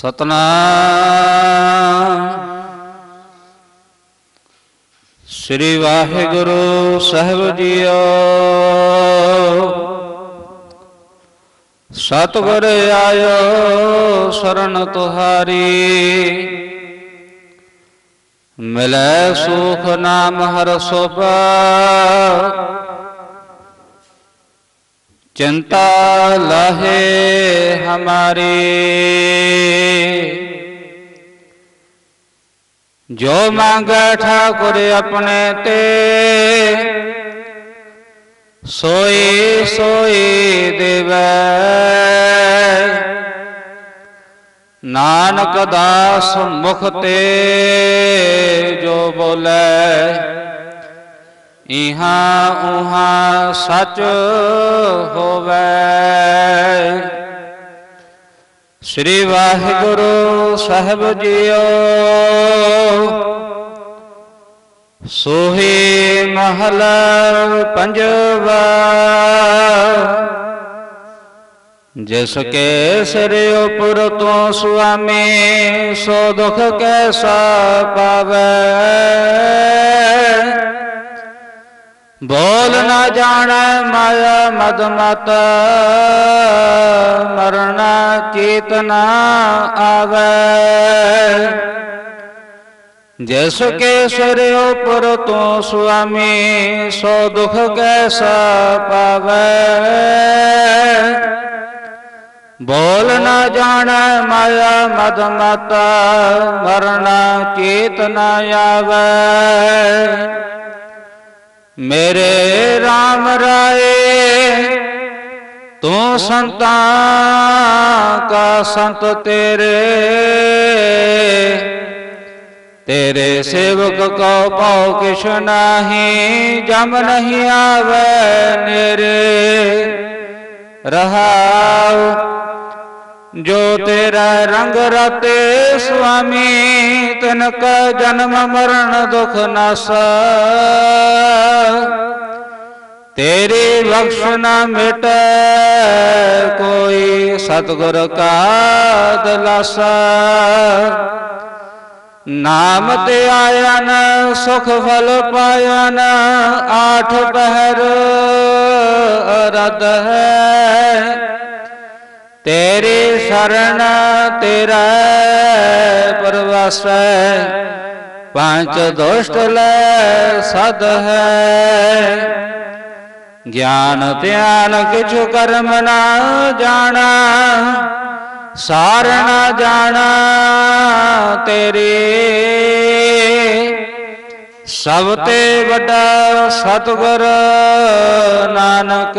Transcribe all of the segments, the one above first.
ਸਤਨਾਮ। ਸ੍ਰੀ ਵਾਹਿਗੁਰੂ ਸਾਹਿਬ ਜੀਓ। ਸਤਿਗੁਰ ਆਇਓ ਸ਼ਰਨ ਤੁਹਾਰੀ। ਮਿਲੈ ਸੁਖ ਨਾਮ ਹਰ ਸੁਭਾ। ਚਿੰਤਾ ਲਾਹੇ ਹਮਾਰੀ। ਜੋ ਮੰਗੈ ਠਾਕੁਰ ਆਪਣੇ ਤੇ, ਸੋਈ ਸੋਈ ਦੇਵੈ। ਨਾਨਕ ਦਾਸ ਮੁਖ ਤੇ ਜੋ ਬੋਲੇ ਇਹਾਂ ਉਹਾਂ ਸਚ ਹੋਵੇ। ਸ੍ਰੀ ਵਾਹਿਗੁਰੂ ਸਾਹਿਬ ਜੀਓ, ਸੋਹੀ ਮਹਲ ਪੰਜਵਾ, ਜਿਸ ਕੇ ਸਿਰ ਉਪਰ ਤੋਂ ਸੁਆਮੀ ਸੋ ਦੁਖ ਕੈਸਾ ਪਾਵੇ। ਬੋਲ ਨਾ ਜਾਣੈ ਮਾਇਆ ਮਦ ਮਤ ਮਰਨਾ ਚੇਤਨਾ ਆਵੇ। ਜਿਸ ਕੇ ਸਿਰ ਪਰ ਤੋਂ ਸੁਆਮੀ, ਸੋ ਦੁਖ ਕੈਸਾ ਪਾਵੇ। ਬੋਲ ਨਾ ਜਾਣੈ ਮਾਇਆ ਮਦ ਮਤ ਮਰਨਾ ਚੇਤਨਾ ਆਵੇ। ਮੇਰੇ RAM ਰਾਏ, ਤੂੰ ਸੰਤਾਂ ਕਾ ਸੰਤ ਤੇਰੇ ਤੇਰੇ ਸੇਵਕ ਕੋ ਪਾਉ ਕਿਛ ਨਾਹੀ, ਜਮ ਨਹੀਂ ਆਵੇ ਨੇਰੇ। ਰਹਾਉ ਜੋ ਤੇਰਾ ਰੰਗ ਰਤੇ ਸੁਆਮੀ ਤਨ ਕਾ ਜਨਮ ਮਰਨ ਦੁਖ ਨਾਸਾ। ਤੇਰੀ ਬਖਸ਼ ਨਾ ਮਿਟੈ, ਕੋਈ ਸਤਿਗੁਰ ਕਾ ਦਲਾਸਾ ਨਾਮ ਤੇ ਆਇਆ ਨ, ਸੁਖ ਫਲ ਪਾਇਆ ਨ, ਆਠ ਪਹਿਰ ਅਰਦ ਹੈ। ਤੇਰੀ ਸ਼ਰਨ ਤੇਰਾ ਪਰਵਾਸੈ। ਪੰਜ ਦੋਸ਼ਟ ਲੈ ਸਦ ਹੈ। ਗਿਆਨ ਧਿਆਨ ਕਿਛੁ ਕਰਮ ਨਾ ਜਾਣਾ, ਸਾਰ ਨਾ ਜਾਣਾ ਤੇਰੇ। ਸਭ ਤੇ ਵੱਡਾ ਸਤਿਗੁਰ ਨਾਨਕ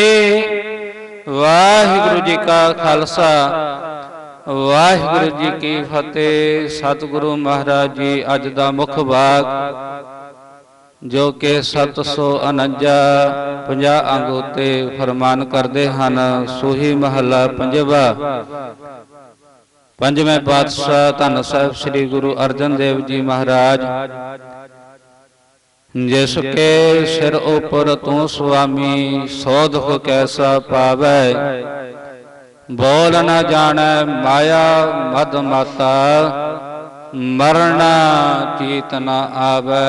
ਜੀ ਕਾ ਖਾਲਸਾ। ਵਾਹਿਗੁਰੂ ਜੀ ਕੀ ਫਤਿਹ। ਸਤਿਗੁਰੂ ਮਹਾਰਾਜ ਜੀ, ਅੱਜ ਦਾ ਮੁੱਖ ਬਾਗ ਜੋ ਕਿ 749 50 ਅੰਗ ਉਤੇ ਫਰਮਾਨ ਕਰਦੇ ਹਨ। ਸੋਹੀ ਮਹੱਲਾ ਪੰਜਵਾ। ਪੰਜਵੇਂ ਪਾਤਸ਼ਾਹ ਧੰਨ ਸਾਹਿਬ ਸ੍ਰੀ ਗੁਰੂ ਅਰਜਨ ਦੇਵ ਜੀ ਮਹਾਰਾਜ। ਜਿਸ ਕੇ ਸਿਰ ਉਪਰ ਤੂੰ ਸੁਆਮੀ ਸੋ ਦੁਖ ਕੈਸਾ ਪਾਵੇ। ਬੋਲ ਨਾ ਜਾਣੈ ਮਾਇਆ ਮਦ ਮਾਤਾ ਮਰਣਾ ਚੀਤ ਨ ਆਵੇ।